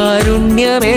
കാരുണ്യമേ.